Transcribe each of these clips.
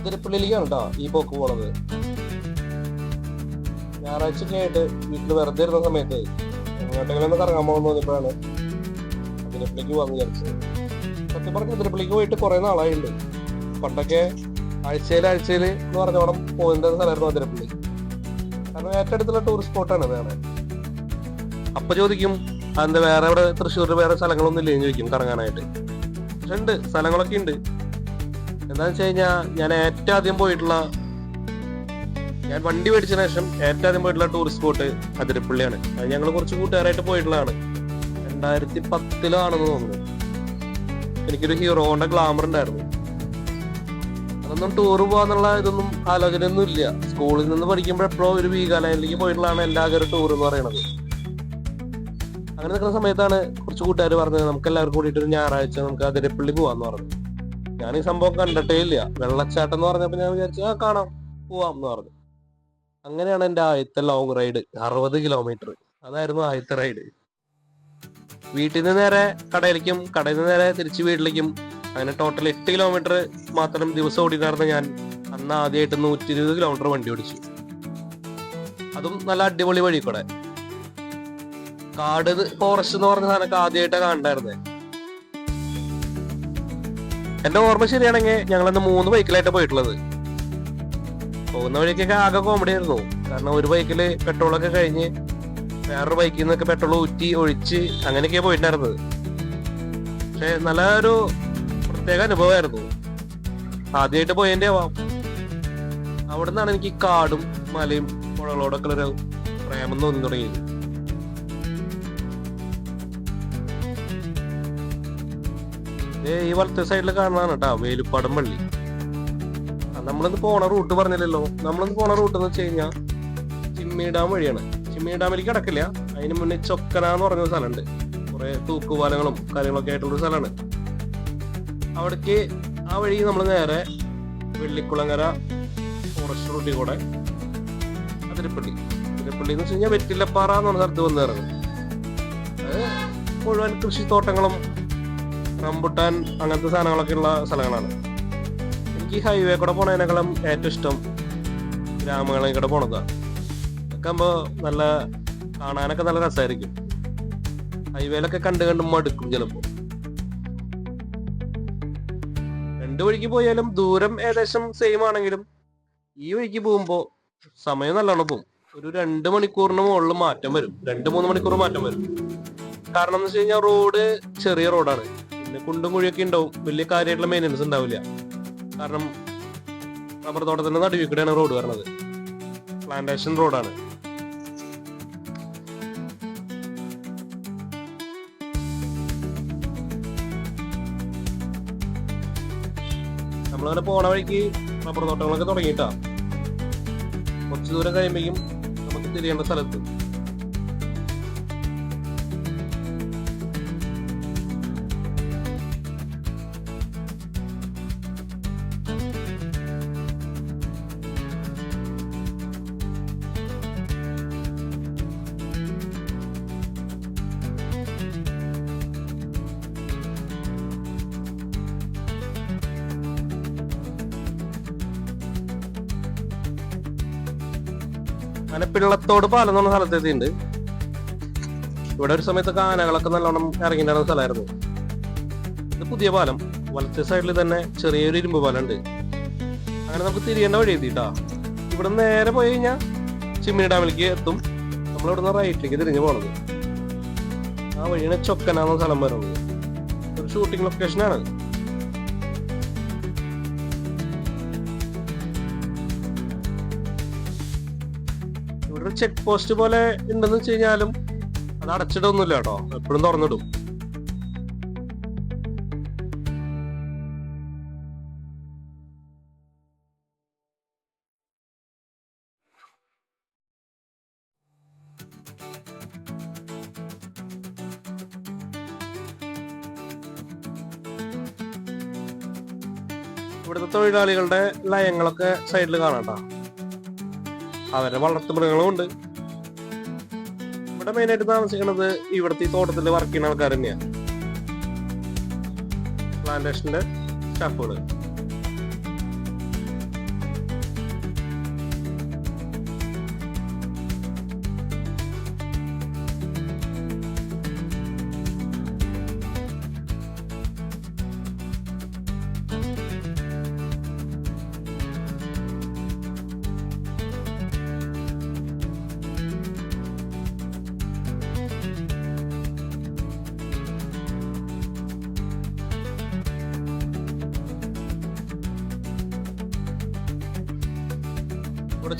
അതിരപ്പള്ളിയിലേക്കാണ് കേട്ടോ ഈ പോക്ക് പോണത്. ഞായറാഴ്ചയൊക്കെ ആയിട്ട് വീട്ടിൽ വെറുതെ ഇരുന്ന സമയത്ത് എങ്ങോട്ടെങ്കിലും ഒന്ന് കറങ്ങാൻ പോകാൻ തോന്നിയപ്പോഴാണ് അതിരപ്പള്ളിക്ക് പോകാൻ വിചാരിച്ചത്. സത്യം പറഞ്ഞ അതിരപ്പള്ളിക്ക് പോയിട്ട് കുറെ നാളായിട്ടുണ്ട് പണ്ടൊക്കെ ആഴ്ചയിൽ ആഴ്ചയിൽ എന്ന് പറഞ്ഞോളം പോകുന്ന സ്ഥലമായിരുന്നു അതിരപ്പള്ളി കാരണം ഏറ്റവും അടുത്തുള്ള ടൂറിസ്റ്റ് സ്പോട്ടാണ് വേറെ. അപ്പൊ ചോദിക്കും അതിന്റെ വേറെ ഇവിടെ തൃശ്ശൂരിൽ വേറെ സ്ഥലങ്ങളൊന്നും ഇല്ലേ ചോദിക്കും കറങ്ങാനായിട്ട്. പക്ഷെ ഉണ്ട് സ്ഥലങ്ങളൊക്കെ ഉണ്ട്. എന്താന്ന് വെച്ച് കഴിഞ്ഞാൽ ഞാൻ ഏറ്റവും ആദ്യം പോയിട്ടുള്ള ഞാൻ വണ്ടി മേടിച്ചതിന് ശേഷം ഏറ്റവും ആദ്യം പോയിട്ടുള്ള ടൂറിസ്റ്റ് സ്പോട്ട് അതിരപ്പള്ളിയാണ്. അത് ഞങ്ങൾ കുറച്ച് കൂട്ടുകാരായിട്ട് പോയിട്ടുള്ളതാണ്. രണ്ടായിരത്തി പത്തിലാണെന്ന് തോന്നുന്നു. എനിക്കൊരു ഹീറോന്റെ ഗ്ലാമർ ഉണ്ടായിരുന്നു. അതൊന്നും ടൂർ പോകാന്നുള്ള ഇതൊന്നും ആലോചനയൊന്നും ഇല്ല. സ്കൂളിൽ നിന്ന് പഠിക്കുമ്പോൾ എപ്പോഴും ഒരു വീഗാലയിലേക്ക് പോയിട്ടുള്ളതാണ് എല്ലാവരും ടൂർ എന്ന് പറയുന്നത് അങ്ങനെ നിൽക്കുന്ന സമയത്താണ് കുറച്ച് കൂട്ടുകാർ പറഞ്ഞത് നമുക്ക് എല്ലാവർക്കും കൂടിയിട്ട് ഒരു ഞായറാഴ്ച നമുക്ക് അതിരപ്പള്ളി പോവാന്ന് പറഞ്ഞു ഞാൻ ഈ സംഭവം കണ്ടിട്ടേ ഇല്ല. വെള്ളച്ചാട്ടം എന്ന് പറഞ്ഞപ്പോ ഞാൻ വിചാരിച്ചു ആ കാണാം പോവാം എന്ന് പറഞ്ഞു. അങ്ങനെയാണ് എന്റെ ആദ്യത്തെ ലോങ് റൈഡ് അറുപത് കിലോമീറ്റർ അതായിരുന്നു ആദ്യത്തെ റൈഡ് വീട്ടിൽ നിന്ന് നേരെ കടയിലേക്കും കടയിൽ നിന്ന് നേരെ തിരിച്ച് വീട്ടിലേക്കും അങ്ങനെ ടോട്ടൽ എട്ട് കിലോമീറ്റർ മാത്രം ദിവസം ഓടിക്കാർന്ന് ഞാൻ. അന്ന് ആദ്യമായിട്ട് നൂറ്റി ഇരുപത് കിലോമീറ്റർ വണ്ടി ഓടിച്ചു. അതും നല്ല അടിപൊളി വഴി കൂടെ. കാട് ഫോറസ്റ്റ് എന്ന് പറഞ്ഞ സാധനമൊക്കെ ആദ്യമായിട്ടാണ് കണ്ടായിരുന്നത് എന്റെ ഓർമ്മ ശരിയാണെങ്കിൽ ഞങ്ങൾ അന്ന് മൂന്ന് ബൈക്കിലായിട്ട് പോയിട്ടുള്ളത്. പോകുന്ന വഴിക്കൊക്കെ ആകെ കോമഡി ആയിരുന്നു. കാരണം ഒരു ബൈക്കിൽ പെട്രോളൊക്കെ കഴിഞ്ഞ് വേറൊരു ബൈക്കിൽ നിന്നൊക്കെ പെട്രോൾ ഊറ്റി ഒഴിച്ച് അങ്ങനെയൊക്കെയാണ് പോയിട്ടുണ്ടായിരുന്നത്. പക്ഷെ നല്ലൊരു പ്രത്യേക അനുഭവമായിരുന്നു. ആദ്യമായിട്ട് പോയതിന്റെ അവിടെ നിന്നാണ് എനിക്ക് കാടും മലയും പുഴകളോടൊക്കെ ഒരു പ്രേമം തോന്നി തുടങ്ങിയത് ഈ വലത്തെ സൈഡിൽ കാണുന്നതാണ് കേട്ടോ വേലുപ്പാടം പള്ളി. നമ്മളിന്ന് പോണ റൂട്ട് പറഞ്ഞില്ലല്ലോ. നമ്മളിന്ന് പോണ റൂട്ട് എന്ന് വെച്ച് കഴിഞ്ഞാൽ ചിമ്മി ഡാം വഴിയാണ്. ചിമ്മി ഡാമിലേക്ക് കിടക്കില്ല. അതിന് മുന്നേ ചൊക്കന എന്ന് പറഞ്ഞ സ്ഥലമുണ്ട്. കുറെ തൂക്കുപാലങ്ങളും കാര്യങ്ങളൊക്കെ ആയിട്ടുള്ള ഒരു സ്ഥലമാണ്. അവിടേക്ക് ആ വഴി നമ്മൾ നേരെ വെള്ളിക്കുളങ്ങര ഫോറസ്റ്റ് റൂട്ടിൽ കൂടെ അതിരപ്പള്ളി. അതിരപ്പള്ളി എന്ന് വെച്ച് കഴിഞ്ഞാൽ വെറ്റിലപ്പാറ എന്ന് പറഞ്ഞ സ്ഥലത്ത് വന്ന് ഇറങ്ങും മുഴുവൻ കൃഷിത്തോട്ടങ്ങളും റംബുട്ടാൻ അങ്ങനത്തെ സാധനങ്ങളൊക്കെ ഉള്ള സ്ഥലങ്ങളാണ്. എനിക്ക് ഹൈവേ കൂടെ പോണതിനേക്കാളും ഏറ്റവും ഇഷ്ടം ഗ്രാമങ്ങളിൽ കൂടെ പോണതാണ് ഒക്കെ ആകുമ്പോൾ നല്ല കാണാനൊക്കെ നല്ല രസമായിരിക്കും ഹൈവേയിലൊക്കെ കണ്ട് കണ്ട് മടുക്കും ചിലപ്പോ. രണ്ടു വഴിക്ക് പോയാലും ദൂരം ഏകദേശം സെയിം ആണെങ്കിലും ഈ വഴിക്ക് പോകുമ്പോ സമയം നല്ലോണം പോകും ഒരു രണ്ട് മണിക്കൂറിന് മുകളിൽ മാറ്റം വരും. രണ്ട് മൂന്ന് മണിക്കൂർ മാറ്റം വരും. കാരണം എന്ന് വെച്ച് കഴിഞ്ഞാൽ റോഡ് ചെറിയ റോഡാണ് പിന്നെ കുണ്ടും കുഴിയൊക്കെ ഉണ്ടാവും. വലിയ കാര്യമായിട്ടുള്ള മെയിന്റനൻസ് ഉണ്ടാവില്ല. കാരണം റബ്ബർ തോട്ടത്തിന്റെ നടുവിൽ കൂടെയാണ് റോഡ് വരണത് പ്ലാന്റേഷൻ റോഡാണ് നമ്മളങ്ങനെ പോണ വഴിക്ക് റബ്ബർ തോട്ടങ്ങളൊക്കെ തുടങ്ങിയിട്ടാ. കുറച്ച് ദൂരം കഴിയുമ്പോഴേക്കും നമുക്ക് തിരിയേണ്ട സ്ഥലത്ത് അങ്ങനെ പിള്ളത്തോട് പാലം എന്ന് പറഞ്ഞ സ്ഥലത്തെത്തിയിട്ടുണ്ട് ഇവിടെ ഒരു സമയത്തൊക്കെ ആനകളൊക്കെ നല്ലോണം ഇറങ്ങിയിട്ടുള്ള സ്ഥലമായിരുന്നു. ഇത് പുതിയ പാലം. വലത്തെ സൈഡിൽ തന്നെ ചെറിയൊരു ഇരുമ്പ് പാലം ഉണ്ട് അങ്ങനെ നമുക്ക് തിരിയേണ്ട വഴി എത്തിട്ടാ ഇവിടെ നേരെ പോയി കഴിഞ്ഞാൽ ചിമ്മിനി ഡാമിലേക്ക് എത്തും. നമ്മൾ ഇവിടുന്ന് റൈറ്റിലേക്ക് തിരിഞ്ഞു പോണത്. ആ വഴിയാണ് ചൊക്കനാന്ന സ്ഥലം വരുന്നത്. ഒരു ഷൂട്ടിംഗ് ലൊക്കേഷനാണ് ചെക്ക് പോസ്റ്റ് പോലെ ഉണ്ടെന്ന് വെച്ച് കഴിഞ്ഞാലും അത് അടച്ചിടൊന്നുമില്ല കേട്ടോ എപ്പോഴും തുറന്നിടും ഇവിടുത്തെ തൊഴിലാളികളുടെ ലയങ്ങളൊക്കെ സൈഡിൽ കാണാം ട്ടോ. അവരെ വളർത്തു മൃഗങ്ങളും ഉണ്ട്. ഇവിടെ മെയിനായിട്ട് താമസിക്കുന്നത് ഇവിടുത്തെ ഈ തോട്ടത്തിൽ വർക്ക് ചെയ്യുന്ന ആൾക്കാർ തന്നെയാണ് പ്ലാന്റേഷന്റെ സ്റ്റാഫുകൾ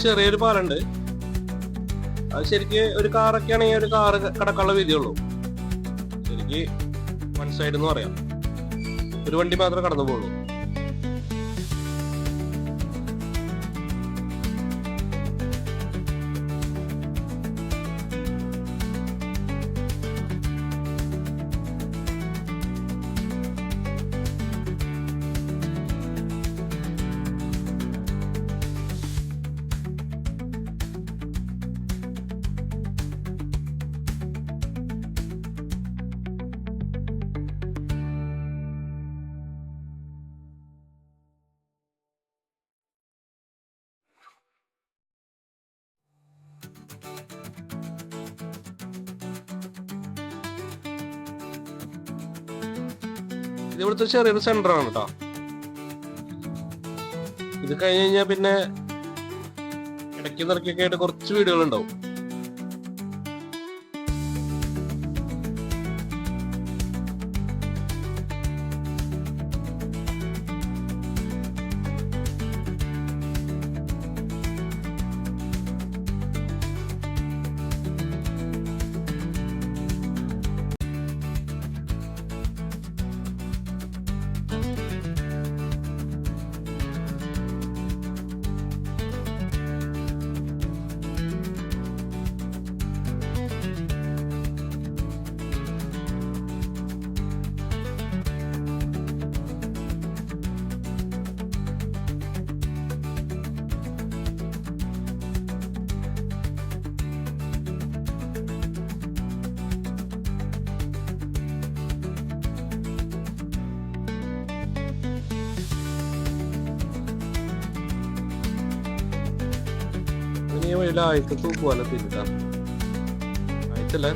ചെറിയൊരു പാലുണ്ട്. അത് ശരിക്ക് ഒരു കാറൊക്കെ ആണെങ്കിൽ ഒരു കാറ് കടക്കാനുള്ള വീതിയുള്ളൂ ശരിക്ക് വൺ സൈഡ് എന്ന് പറയാം. ഒരു വണ്ടി മാത്രമേ കടന്നു പോകുള്ളൂ ഇത് ഇവിടുത്തെ ചെറിയൊരു സെന്റർ ആണ് കേട്ടോ ഇത് കഴിഞ്ഞ് കഴിഞ്ഞാൽ പിന്നെ ഇടയ്ക്ക് നിറക്കൊക്കെ ആയിട്ട് കുറച്ച് വീടുകൾ ഉണ്ടാവും ഇനി വഴിയിൽ ആദ്യത്തെ തൂക്കുവാല തിരിട്ടാ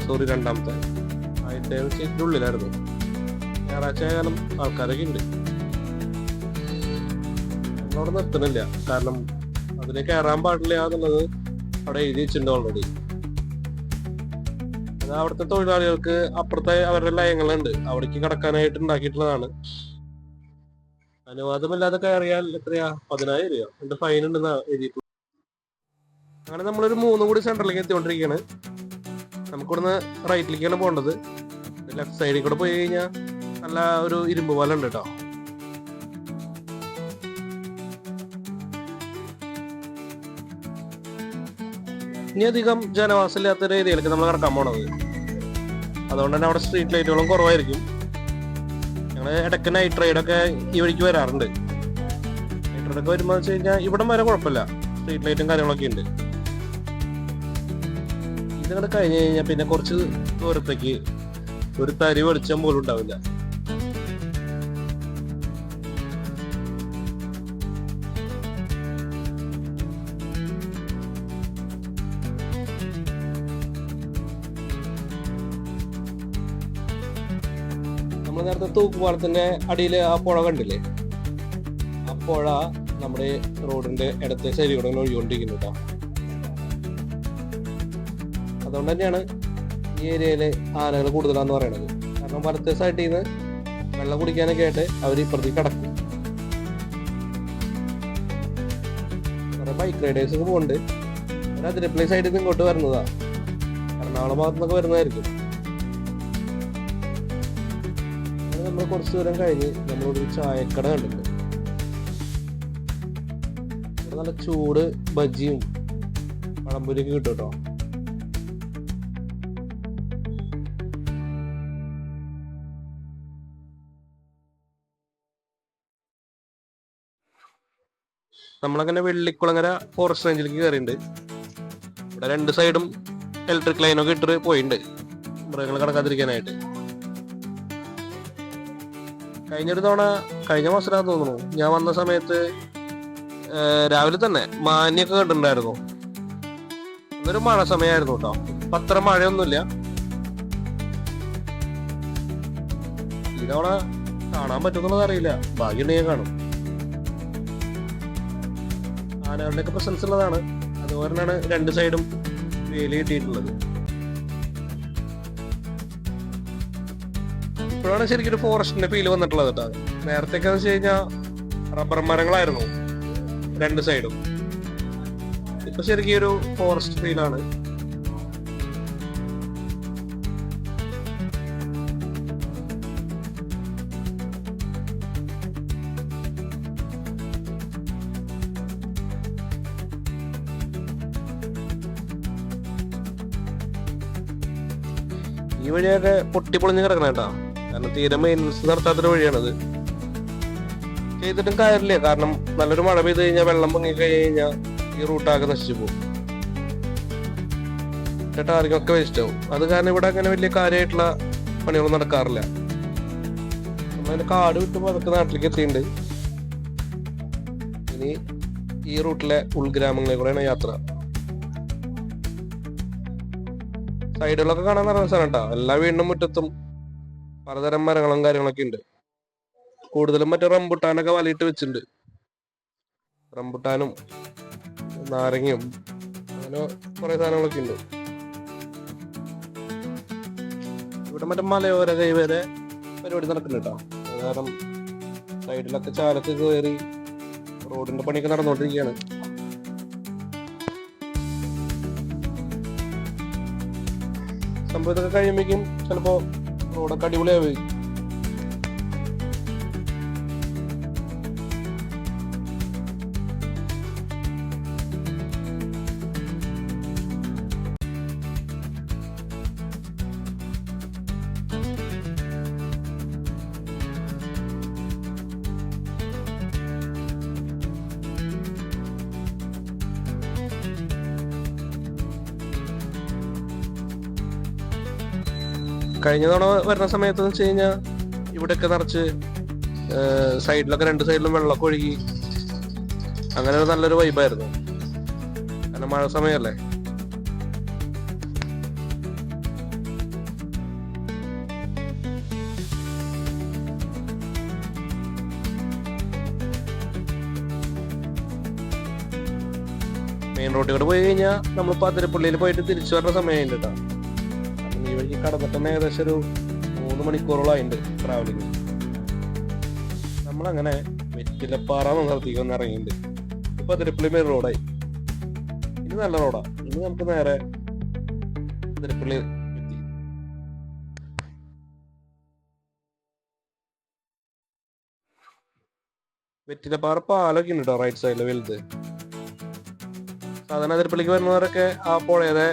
സോറി രണ്ടാമത്തെ. ആദ്യത്തെ ഇതിന്റെ ഉള്ളിലായിരുന്നു. ഞായറാഴ്ച കാലം ആൾക്കാരൊക്കെ ഉണ്ട്. അവിടെ നിർത്തണില്ല. കാരണം അതിനെ കയറാൻ പാടില്ല എന്നുള്ളത് അവിടെ എഴുതി വെച്ചിട്ടുണ്ട് ഓൾറെഡി അത് അവിടുത്തെ തൊഴിലാളികൾക്ക് അപ്പുറത്തെ അവരുടെ ലയങ്ങളുണ്ട്. അവിടേക്ക് കടക്കാനായിട്ട് ഉണ്ടാക്കിയിട്ടുള്ളതാണ്. അനുവാദമില്ലാതെ കയറിയാൽ എത്രയാ? പതിനായിരം രൂപ എന്റെ ഫൈൻ ഉണ്ടെന്നാ എഴുതിയിട്ടുള്ളത് അങ്ങനെ നമ്മളൊരു മൂന്ന് കൂടി സെന്ററിലേക്ക് എത്തിക്കൊണ്ടിരിക്കുകയാണ്. നമുക്കിവിടുന്ന് റൈറ്റിലേക്കാണ് പോകേണ്ടത്. ലെഫ്റ്റ് സൈഡിൽ കൂടെ പോയി കഴിഞ്ഞാൽ നല്ല ഒരു ഇരുമ്പ് പോലെ ഉണ്ട് കേട്ടോ. ഇനി അധികം ജനവാസമില്ലാത്ത ഒരു ഏരിയയിലേക്ക് നമ്മൾ കിടക്കാൻ പോണത്. അതുകൊണ്ട് തന്നെ അവിടെ സ്ട്രീറ്റ് ലൈറ്റുകളും കുറവായിരിക്കും. ഞങ്ങൾ ഇടയ്ക്ക് നൈറ്റ് റൈഡൊക്കെ ഈ വഴിക്ക് വരാറുണ്ട്. നൈറ്റ് റൈഡൊക്കെ വരുമ്പോൾ വെച്ച് കഴിഞ്ഞാൽ ഇവിടം വരെ കുഴപ്പമില്ല. സ്ട്രീറ്റ് ലൈറ്റും കാര്യങ്ങളൊക്കെ ഉണ്ട്. ഇതങ്ങോട്ട് കഴിഞ്ഞ് കഴിഞ്ഞാൽ പിന്നെ കുറച്ച് ദൂരത്തേക്ക് ഒരു തരി വെളിച്ചം പോലും ഉണ്ടാവില്ല. നമ്മൾ നേരത്തെ തൂക്കുപാലത്തിന്റെ അടിയിൽ ആ പുഴ കണ്ടില്ലേ? ആ പുഴ നമ്മുടെ റോഡിന്റെ ഇടത്തെ ശരിയോടെ ഒഴുകിക്കൊണ്ടിരിക്കുന്നു കേട്ടോ. അതുകൊണ്ട് തന്നെയാണ് ഈ ഏരിയയിൽ ആനകൾ കൂടുതലാന്ന് പറയുന്നത് കാരണം വലത്തെ സൈഡിൽ നിന്ന് വെള്ളം കുടിക്കാനൊക്കെ ആയിട്ട് അവർ ഇപ്പുറത്തേക്ക് കിടക്കും. കുറെ ബൈക്ക് റൈഡേഴ്സ് ഒക്കെ പോകുന്നുണ്ട് അതിരപ്പള്ളി സൈഡിൽ നിന്ന് ഇങ്ങോട്ട് വരുന്നതാ. എറണാകുളം ഭാഗത്തു നിന്നൊക്കെ വരുന്നതായിരിക്കും നമ്മൾ കുറച്ച് ദൂരം കഴിഞ്ഞ് നമ്മളൊരു ചായക്കട കണ്ടിട്ടുണ്ട്. നല്ല ചൂട് ബജിയും പഴംപൊരിയൊക്കെ കിട്ടും കേട്ടോ. നമ്മളങ്ങനെ വെള്ളിക്കുളങ്ങര ഫോറസ്റ്റ് റേഞ്ചിലേക്ക് കയറിയിട്ടുണ്ട് ഇവിടെ രണ്ട് സൈഡും ഇലക്ട്രിക് ലൈനൊക്കെ ഇട്ടിട്ട് പോയിട്ടുണ്ട് മൃഗങ്ങൾ കടക്കാതിരിക്കാനായിട്ട്. കഴിഞ്ഞൊരു തവണ കഴിഞ്ഞ മാസത്തിലാന്ന് തോന്നുന്നു ഞാൻ വന്ന സമയത്ത് രാവിലെ തന്നെ മാന്യൊക്കെ കണ്ടിട്ടുണ്ടായിരുന്നു അന്നൊരു മഴ സമയമായിരുന്നു കേട്ടോ ഇപ്പൊ അത്ര മഴയൊന്നുമില്ല. ഇതവണ തവണ കാണാൻ പറ്റുന്നുള്ളത് അറിയില്ല. ഭാഗ്യമുണ്ടെങ്കിൽ കാണും. ആനകളുടെയൊക്കെ പ്രസൻസ് ഉള്ളതാണ് അതുപോലെ തന്നെയാണ് രണ്ട് സൈഡും വേലി കിട്ടിയിട്ടുള്ളത്. ഇപ്പോഴാണ് ശരിക്കും ഒരു ഫോറസ്റ്റിന്റെ ഫീൽ വന്നിട്ടുള്ളത് കേട്ടോ. നേരത്തെ ഒക്കെ വെച്ച് കഴിഞ്ഞാൽ റബ്ബർ മരങ്ങളായിരുന്നു രണ്ട് സൈഡും. ഇപ്പൊ ശരിക്കും ഒരു ഫോറസ്റ്റ് ഫീലാണ് പൊട്ടിപ്പൊളിഞ്ഞ് കിടക്കണം കേട്ടോ കാരണം തീരെ മെയിൻസ് നടത്താത്തൊരു വഴിയാണത്. ചെയ്തിട്ടും കാര്യമില്ല. കാരണം നല്ലൊരു മഴ പെയ്ത് കഴിഞ്ഞാൽ വെള്ളം പൊങ്ങി കഴിഞ്ഞാൽ ഈ റൂട്ടാകെ നശിച്ചു പോകും. ടാർഗൊക്കെ വേസ്റ്റ് ആവും. അത് കാരണം ഇവിടെ അങ്ങനെ വലിയ കാര്യമായിട്ടുള്ള പണികളൊന്നും നടക്കാറില്ല. നമ്മളതിന്റെ കാട് വിട്ട് പതുക്കെ നാട്ടിലേക്ക് എത്തിയിട്ടുണ്ട്. ഇനി ഈ റൂട്ടിലെ ഉൾഗ്രാമങ്ങളിൽ കൂടെയാണ് യാത്ര. സൈഡുകളൊക്കെ കാണാൻ നല്ല രസമാണ് കേട്ടോ എല്ലാ വീടിനും മുറ്റത്തും പലതരം മരങ്ങളും കാര്യങ്ങളൊക്കെ ഉണ്ട് കൂടുതലും മറ്റേ റംബുട്ടാനൊക്കെ വലയിട്ട് വെച്ചിട്ടുണ്ട് റംബുട്ടാനും നാരങ്ങയും അങ്ങനെ കുറെ സാധനങ്ങളൊക്കെ ഉണ്ട് ഇവിടെ മറ്റേ മലയോര കൈവരെ പരിപാടി നടക്കുന്നുണ്ട് കേട്ടോ കാരണം സൈഡിലൊക്കെ ചാലത്ത് കയറി റോഡിന്റെ പണിയൊക്കെ നടന്നുകൊണ്ടിരിക്കുകയാണ് സംഭവം ഇതൊക്കെ കഴിയുമ്പോഴേക്കും ചിലപ്പോ റോഡൊക്കെ അടിപൊളിയാവും കഴിഞ്ഞ തവണ വരുന്ന സമയത്ത് എന്ന് വെച്ച് കഴിഞ്ഞാൽ ഇവിടെയൊക്കെ നിറച്ച് സൈഡിലൊക്കെ രണ്ട് സൈഡിലും വെള്ളമൊക്കെ ഒഴുകി. അങ്ങനെ ഒരു നല്ലൊരു വൈബായിരുന്നു കാരണം മഴ സമയമല്ലേ? മെയിൻ റോഡിൽ കൂടെ പോയി കഴിഞ്ഞാൽ നമ്മൾ അതിരപ്പള്ളിയിൽ പോയിട്ട് തിരിച്ചു വരുന്ന സമയമുണ്ട് കേട്ടോ. ഈ കടന്നിട്ട് ഏകദേശം ഒരു മൂന്ന് മണിക്കൂറോളം ആയിട്ടുണ്ട് ട്രാവലിംഗ് നമ്മളങ്ങനെ വെറ്റിലപ്പാറ എന്ന സ്ഥലത്തേക്ക് ഇറങ്ങിയിട്ടുണ്ട് ഇപ്പൊ തിരുപ്പള്ളി റോഡായി ഇനി നല്ല റോഡാ ഇനി നമുക്ക് നേരെ തിരുപ്പള്ളി എത്തി. വെറ്റിലപ്പാറ പാലൊക്കെ ഉണ്ട് റൈറ്റ് സൈഡിൽ വലുത്. സാധാരണ അതിരപ്പള്ളിക്ക് വരുന്നവരൊക്കെ ആ പുഴയുടെ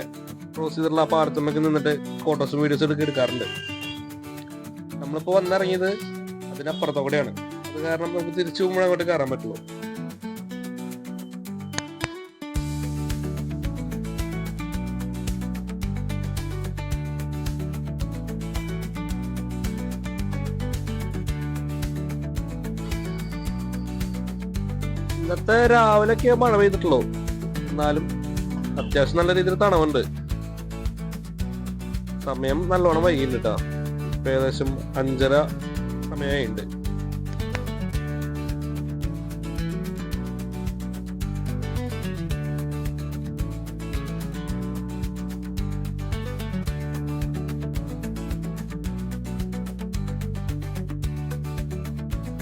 ചെയ്തിട്ടുള്ള ആ പാറത്തുമ്മക്ക് നിന്നിട്ട് ഫോട്ടോസും വീഡിയോസും എടുക്കുക എടുക്കാറുണ്ട്. നമ്മളിപ്പോ വന്നിറങ്ങിയത് അതിനപ്പുറത്തോടെയാണ് അത് കാരണം നമുക്ക് തിരിച്ചു പോകുമ്പോൾ അങ്ങോട്ട് കയറാൻ പറ്റുള്ളൂ. ഇന്നത്തെ രാവിലെയൊക്കെ മഴ പെയ്തിട്ടുള്ളൂ. എന്നാലും അത്യാവശ്യം നല്ല രീതിയിൽ തണവുണ്ട്. സമയം നല്ലോണം കേട്ടോ ഇപ്പൊ ഏകദേശം അഞ്ചര സമയമായിട്ടുണ്ട്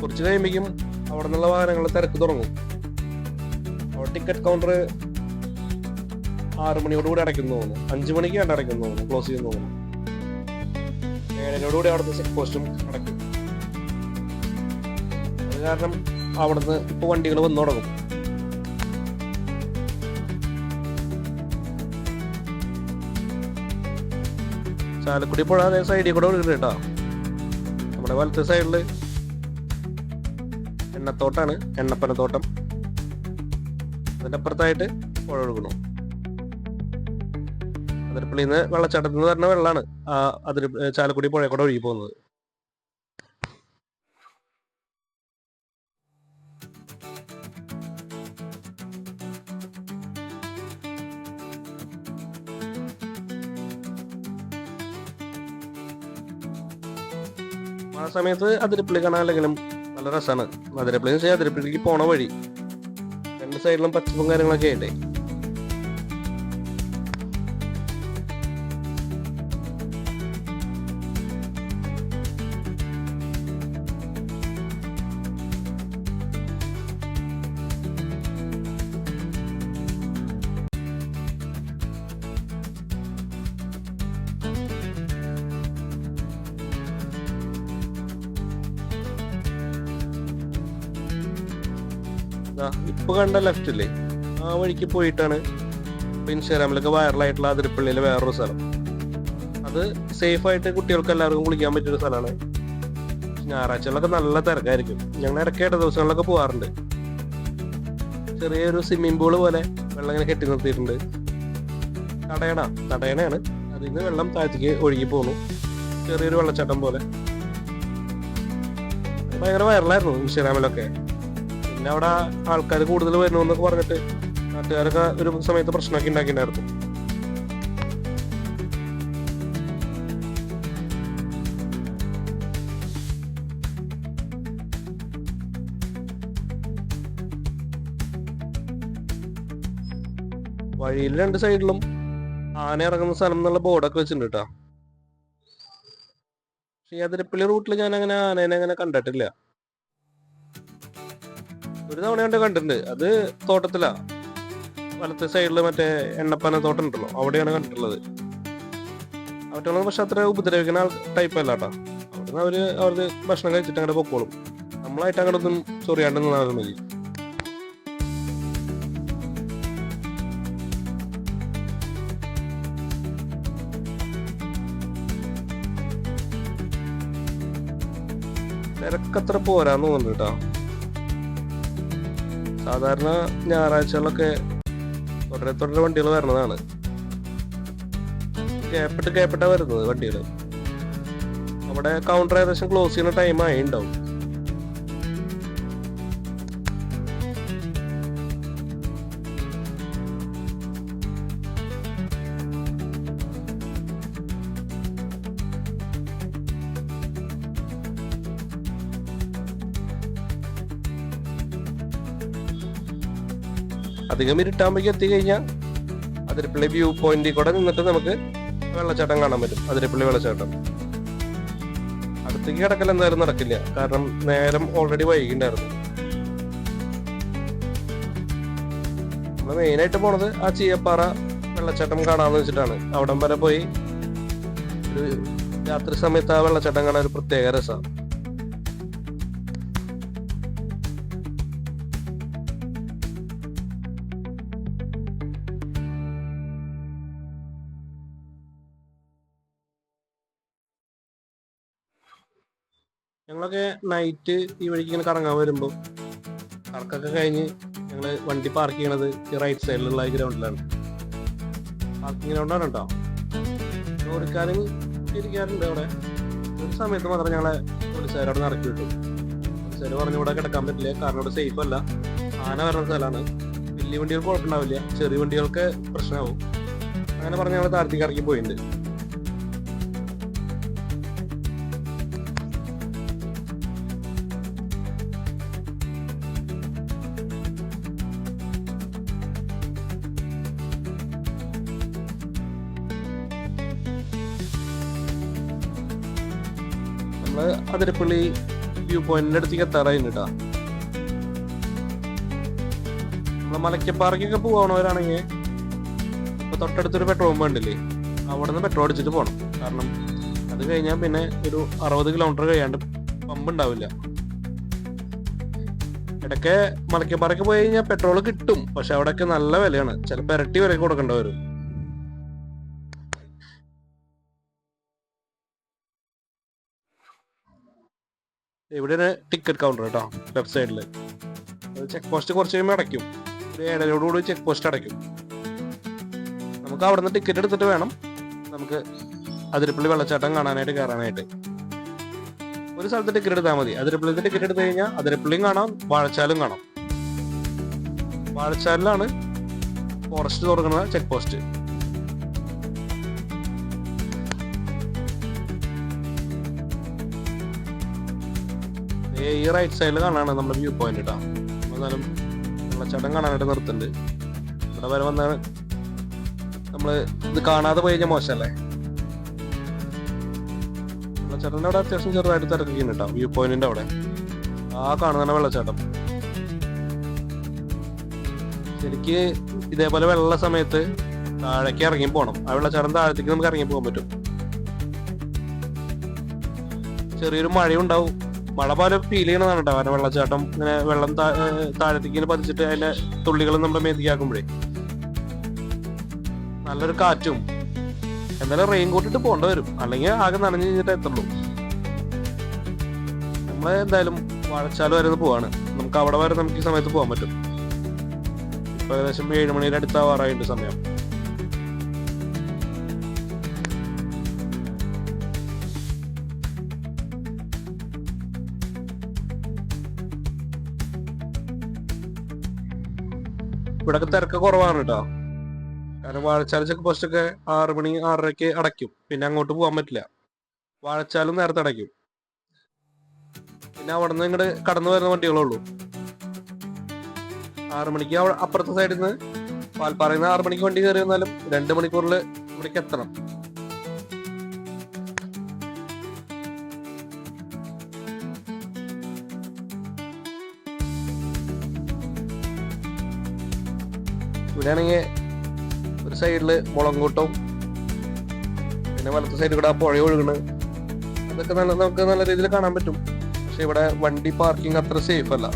കുറച്ച് കഴിയുമ്പോഴേക്കും അവിടെ നിന്നുള്ള വാഹനങ്ങൾ തിരക്ക് തുടങ്ങും. അവിടെ ടിക്കറ്റ് കൗണ്ടർ ആറു മണിയോട് കൂടി അടയ്ക്കുന്നു തോന്നുന്നു. അഞ്ചു മണിക്ക് കണ്ട് അടയ്ക്കുന്നു തോന്നുന്നു. ക്ലോസ് ചെയ്യുന്നു തോന്നുന്നു. ഏഴരയോടുകൂടി അവിടുത്തെ ചെക്ക് പോസ്റ്റും അടയ്ക്കും. അത് കാരണം അവിടുന്ന് ഇപ്പൊ വണ്ടികൾ വന്നു തുടങ്ങും. ചാലക്കുടി പുഴ അതേ സൈഡിൽ കൂടെ ഒഴുകുന്നുണ്ട് കേട്ടോ. നമ്മുടെ വലത്തെ സൈഡിൽ എണ്ണത്തോട്ടാണ് എണ്ണപ്പനത്തോട്ടം. അതിന്റെ അപ്പുറത്തായിട്ട് പുഴ ഒഴുകണു അതിരപ്പള്ളിയിൽ നിന്ന് വെള്ളച്ചാട്ടത്തിൽ നിന്ന് തരുന്ന വെള്ളമാണ് ആ അതിര ചാലക്കുടി പുഴ കൂടെ ഒഴുകി പോകുന്നത്. ആ സമയത്ത് അതിരപ്പള്ളി കാണാൻ അല്ലെങ്കിലും നല്ല രസമാണ് അതിരപ്പള്ളി അതിരപ്പള്ളിക്ക് പോണ വഴി. രണ്ട് സൈഡിലും പച്ചപ്പും കാര്യങ്ങളൊക്കെ ആയിട്ടേ ഇപ്പൊ കണ്ട ലെഫ്റ്റ് ഇല്ലേ ആ വഴിക്ക് പോയിട്ടാണ് ഇപ്പൊ ഇൻസ്റ്റാഗ്രാമിലൊക്കെ വൈറലായിട്ടുള്ള അതിരപ്പള്ളിയിലെ വേറൊരു സ്ഥലം. അത് സേഫ് ആയിട്ട് കുട്ടികൾക്ക് എല്ലാവർക്കും കുളിക്കാൻ പറ്റിയൊരു സ്ഥലമാണ്. ഞായറാഴ്ചകളിലൊക്കെ നല്ല തിരക്കായിരിക്കും. ഞങ്ങൾ ഇടയ്ക്കേട്ട ദിവസങ്ങളിലൊക്കെ പോകാറുണ്ട് ചെറിയൊരു സ്വിമ്മിംഗ് പൂൾ പോലെ വെള്ളം ഇങ്ങനെ കെട്ടി നിർത്തിയിട്ടുണ്ട്. തടയണ തടയണയാണ്. അതിൽ നിന്ന് വെള്ളം താഴത്തേക്ക് ഒഴുകി പോകുന്നു ചെറിയൊരു വെള്ളച്ചാട്ടം പോലെ. ഭയങ്കര വൈറലായിരുന്നു ഇൻസ്റ്റാഗ്രാമിലൊക്കെ. പിന്നെ അവിടെ ആൾക്കാർ കൂടുതൽ വരണു എന്നൊക്കെ പറഞ്ഞിട്ട് നാട്ടുകാരൊക്കെ ഒരു സമയത്ത് പ്രശ്നമൊക്കെ ഉണ്ടാക്കിയിട്ടുണ്ടായിരുന്നു. വഴിയിൽ രണ്ട് സൈഡിലും ആന ഇറങ്ങുന്ന സ്ഥലം എന്നുള്ള ബോർഡൊക്കെ വെച്ചിട്ടുണ്ട് കേട്ടോ. പക്ഷെ അതിരപ്പള്ളി റൂട്ടിൽ ഞാൻ അങ്ങനെ ആനേനെ അങ്ങനെ കണ്ടിട്ടില്ല. ഒരു തവണ കണ്ട് കണ്ടിട്ടുണ്ട്. അത് തോട്ടത്തിലാ. വലത്തെ സൈഡിൽ മറ്റേ എണ്ണപ്പന തോട്ടം ഉണ്ടല്ലോ അവിടെയാണ് കണ്ടിട്ടുള്ളത്. അവിടെയുള്ള പക്ഷെ അത്ര ഉപദ്രവിക്കുന്ന ടൈപ്പ് അല്ല കേട്ടോ അവിടുന്ന് അവർ അവർക്ക് ഭക്ഷണം കഴിച്ചിട്ട് അങ്ങനെ പൊക്കോളും. നമ്മളായിട്ട് അങ്ങോട്ടൊന്നും ചൊറിയാണ്ട് നിന്നാൽ മതി. തിരക്കത്ര പോരാന്ന് തോന്നുന്നു കേട്ടോ സാധാരണ ഞായറാഴ്ചകളിലൊക്കെ തുടരെ തുടരെ വണ്ടികൾ വരുന്നതാണ്. കേപ്പിട്ട് കേപ്പിട്ടാണ് വരുന്നത് വണ്ടികൾ അവിടെ കൗണ്ടർ ഏകദേശം ക്ലോസ് ചെയ്യുന്ന ടൈം ആയി ഉണ്ടാവും. അധികം ഇരുട്ടാകുമ്പോഴേക്കും എത്തിക്കഴിഞ്ഞാൽ അതിരപ്പള്ളി വ്യൂ പോയിന്റിൽ കൂടെ നിന്നിട്ട് നമുക്ക് വെള്ളച്ചാട്ടം കാണാൻ പറ്റും അതിരപ്പള്ളി വെള്ളച്ചാട്ടം. അടുത്തേക്ക് കിടക്കൽ എന്തായാലും നടക്കില്ല കാരണം നേരം ഓൾറെഡി വൈകിണ്ടായിരുന്നു. നമ്മൾ മെയിനായിട്ട് പോണത് ആ ചീയപ്പാറ വെള്ളച്ചാട്ടം കാണാന്ന് വെച്ചിട്ടാണ്. അവിടം വരെ പോയി ഒരു രാത്രി സമയത്ത് ആ വെള്ളച്ചാട്ടം കാണാൻ ഒരു പ്രത്യേക രസമാണ് ഞങ്ങളൊക്കെ നൈറ്റ് ഈ വഴിക്ക് ഇങ്ങനെ കറങ്ങാൻ വരുമ്പോൾ കറക്കൊക്കെ കഴിഞ്ഞ് ഞങ്ങൾ വണ്ടി പാർക്ക് ചെയ്യണത് ഈ റൈറ്റ് സൈഡിലുള്ള ഈ ഗ്രൗണ്ടിലാണ് പാർക്കിംഗ് ഗ്രൗണ്ടാണ് കേട്ടോ ലോറിക്കാരും ഇരിക്കാറുണ്ട് അവിടെ. ഒരു സമയത്ത് മാത്രം ഞങ്ങളെ പോലീസുകാരോട് ഇറക്കി വിട്ടു. പോലീസുകാർ പറഞ്ഞു ഇവിടെ കിടക്കാൻ പറ്റില്ല കാരണം ഇവിടെ സേഫ് അല്ല. ആന വരുന്ന സ്ഥലമാണ്. വലിയ വണ്ടികൾക്ക് കുഴപ്പമുണ്ടാവില്ല. ചെറിയ വണ്ടികൾക്ക് പ്രശ്നമാവും. അങ്ങനെ പറഞ്ഞ് ഞങ്ങൾ താഴത്തേക്ക് ഇറക്കി പോയിട്ടുണ്ട്. നമ്മൾ അതിരപ്പള്ളി വ്യൂ പോയിന്റിന്റെ അടുത്തേക്ക് എത്താറായി കേട്ടാ നമ്മൾ മലക്കപ്പാറയ്ക്കൊക്കെ പോകണവരാണെങ്കിൽ ഇപ്പൊ തൊട്ടടുത്തൊരു പെട്രോൾ പമ്പ് ഉണ്ടല്ലേ അവിടെ നിന്ന് പെട്രോൾ അടിച്ചിട്ട് പോകണം കാരണം അത് കഴിഞ്ഞാൽ പിന്നെ ഒരു അറുപത് കിലോമീറ്റർ കഴിയാണ്ട് പമ്പ് ഉണ്ടാവില്ല. ഇടയ്ക്ക് മലക്കപ്പാറയ്ക്ക് പോയി കഴിഞ്ഞാൽ പെട്രോൾ കിട്ടും പക്ഷെ അവിടെയൊക്കെ നല്ല വിലയാണ്. ചിലപ്പോൾ ഇരട്ടി വിലയ്ക്ക് കൊടുക്കേണ്ടി വരും. ഇവിടെയാണ് ടിക്കറ്റ് കൗണ്ടർ കേട്ടോ വെബ്സൈറ്റിൽ ചെക്ക് പോസ്റ്റ് കുറച്ച് കഴിയുമ്പോൾ അടയ്ക്കും. ഒരു ഏഴരയോടുകൂടി ചെക്ക് പോസ്റ്റ് അടയ്ക്കും. നമുക്ക് അവിടെ നിന്ന് ടിക്കറ്റ് എടുത്തിട്ട് വേണം. നമുക്ക് അതിരപ്പള്ളി വെള്ളച്ചാട്ടം കാണാനായിട്ട് കയറാനായിട്ട് ഒരു സ്ഥലത്ത് ടിക്കറ്റ് എടുത്താൽ മതി. അതിരപ്പള്ളിയിൽ ടിക്കറ്റ് എടുത്തു കഴിഞ്ഞാൽ അതിരപ്പള്ളിയും കാണാം വാഴച്ചാലും കാണാം. വാഴച്ചാലിലാണ് ഫോറസ്റ്റ് തുറക്കുന്ന ചെക്ക് പോസ്റ്റ് ഈ റൈറ്റ് സൈഡിൽ കാണാണ് നമ്മുടെ വ്യൂ പോയിന്റ് കേട്ടോ എന്നാലും വെള്ളച്ചാട്ടം കാണാനായിട്ട് നിർത്തുന്നുണ്ട്. ഇവിടെ വരെ വന്നാണ് നമ്മൾ ഇത് കാണാതെ പോയി കഴിഞ്ഞാൽ മോശമല്ലേ? വെള്ളച്ചാട്ടന്റെ അവിടെ അത്യാവശ്യം ചെറുതായിട്ട് തിരക്കിക്കുന്നു കേട്ടോ വ്യൂ പോയിന്റിന്റെ അവിടെ. ആ കാണുന്ന വെള്ളച്ചാട്ടം. ശരിക്ക് ഇതേപോലെ വെള്ള സമയത്ത് താഴേക്ക് ഇറങ്ങി പോകണം ആ വെള്ളച്ചാട്ടം താഴത്തേക്ക് നമുക്ക് ഇറങ്ങി പോകാൻ പറ്റും. ചെറിയൊരു മഴയുണ്ടാവും. മഴ പോലെ ഫീൽ ചെയ്യണതാണ് കേട്ടോ. കാരണം വെള്ളച്ചാട്ടം ഇങ്ങനെ വെള്ളം താഴത്തേക്ക് പതിച്ചിട്ട് അതിന്റെ തുള്ളികൾ നമ്മുടെ മേത്തിക്കാക്കുമ്പോഴേ. നല്ലൊരു കാറ്റും എന്തായാലും റെയിൻ കോട്ട് ഇട്ട് പോകേണ്ടി വരും. അല്ലെങ്കിൽ ആകെ നനഞ്ഞു കഴിഞ്ഞിട്ട് എത്തുള്ളൂ. നമ്മൾ എന്തായാലും വാഴച്ചാൽ വരെ പോവാണ്. നമുക്ക് അവിടെ വരെ നമുക്ക് ഈ സമയത്ത് പോകാൻ പറ്റും. ഇപ്പൊ ഏകദേശം ഏഴ് മണിയുടെ സമയം. ഇവിടൊക്കെ തിരക്ക് കുറവാണ് കേട്ടോ കാരണം വാഴച്ചാൽ ചെക്ക് പോസ്റ്റ് ഒക്കെ ആറ് മണി ആറരയ്ക്ക് അടയ്ക്കും. പിന്നെ അങ്ങോട്ട് പോകാൻ പറ്റില്ല. വാഴച്ചാലും നേരത്തെ അടയ്ക്കും. പിന്നെ അവിടെ നിന്ന് ഇങ്ങോട്ട് കടന്നു വരുന്ന വണ്ടികളേ ഉള്ളൂ. ആറു മണിക്ക് അപ്പുറത്തെ സൈഡിൽ നിന്ന് പാൽപ്പാറയിൽ നിന്ന് ആറു മണിക്ക് വണ്ടി കയറി വന്നാലും രണ്ട് മണിക്കൂറിൽ ഇവിടേക്ക് എത്തണം. ഇവിടെയാണെങ്കിൽ ഒരു സൈഡിൽ മുളങ്കൂട്ടവും പിന്നെ വലത്തെ സൈഡിൽ കൂടെ ആ പുഴ ഒഴുകണ്. അതൊക്കെ നല്ല നമുക്ക് നല്ല രീതിയിൽ കാണാൻ പറ്റും. പക്ഷെ ഇവിടെ വണ്ടി പാർക്കിംഗ് അത്ര സേഫ് അല്ല.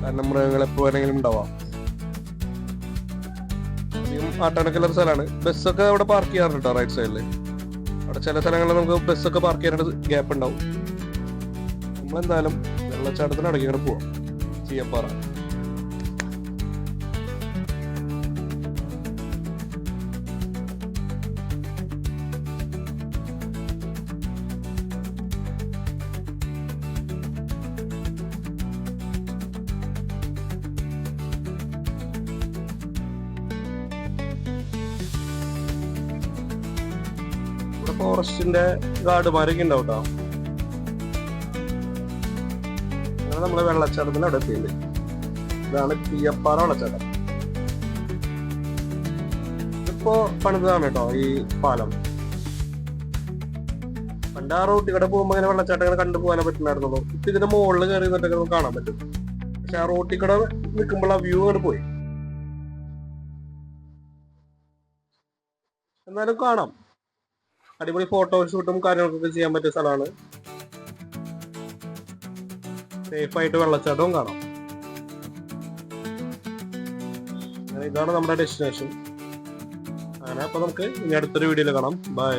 കാരണം മൃഗങ്ങൾ എപ്പോ വേണമെങ്കിലും ഉണ്ടാവാം. അധികം ആട്ടാനൊക്കെ ഉള്ള സ്ഥലമാണ്. ബസ്സൊക്കെ അവിടെ പാർക്ക് ചെയ്യാറുണ്ട് റൈറ്റ് സൈഡിൽ അവിടെ ചില സ്ഥലങ്ങളിൽ നമുക്ക് ബസ്സൊക്കെ പാർക്ക് ചെയ്യാനായിട്ട് ഗ്യാപ്പ് ഉണ്ടാവും. നമ്മളെന്തായാലും വെള്ളച്ചാട്ടത്തിന് കൂടെ പോവാം. ചീയപ്പാറ. ഫോറസ്റ്റിന്റെ ഗാർഡുമാരൊക്കെ ഉണ്ടാവും അങ്ങനെ നമ്മൾ വെള്ളച്ചാട്ടത്തിന് അവിടെ എത്തിയില്ലേ ഇതാണ് പിയപ്പാറ വെള്ളച്ചാട്ടം. ഇപ്പോ പണിതാണ് കേട്ടോ ഈ പാലം. പണ്ട് ആ റോട്ടിൽ കൂടെ പോകുമ്പോ ഇങ്ങനെ വെള്ളച്ചാട്ടം കണ്ടു പോകാനേ പറ്റുന്നായിരുന്നുള്ളൂ ഇപ്പൊ ഇതിന്റെ മുകളിൽ കയറി നിന്നിട്ടൊക്കെ കാണാൻ പറ്റും. പക്ഷെ ആ റോട്ടി കൂടെ നിൽക്കുമ്പോൾ ആ വ്യൂ അങ്ങോട്ട് പോയി. എന്നാലും കാണാം. അടിപൊളി ഫോട്ടോ ഷൂട്ടും കാര്യങ്ങളൊക്കെ ചെയ്യാൻ പറ്റിയ സ്ഥലമാണ്. സേഫായിട്ട് വെള്ളച്ചാട്ടവും കാണാം. ഇതാണ് നമ്മുടെ ഡെസ്റ്റിനേഷൻ അങ്ങനെ അപ്പൊ നമുക്ക് ഇനി അടുത്തൊരു വീഡിയോയിൽ കാണാം. ബൈ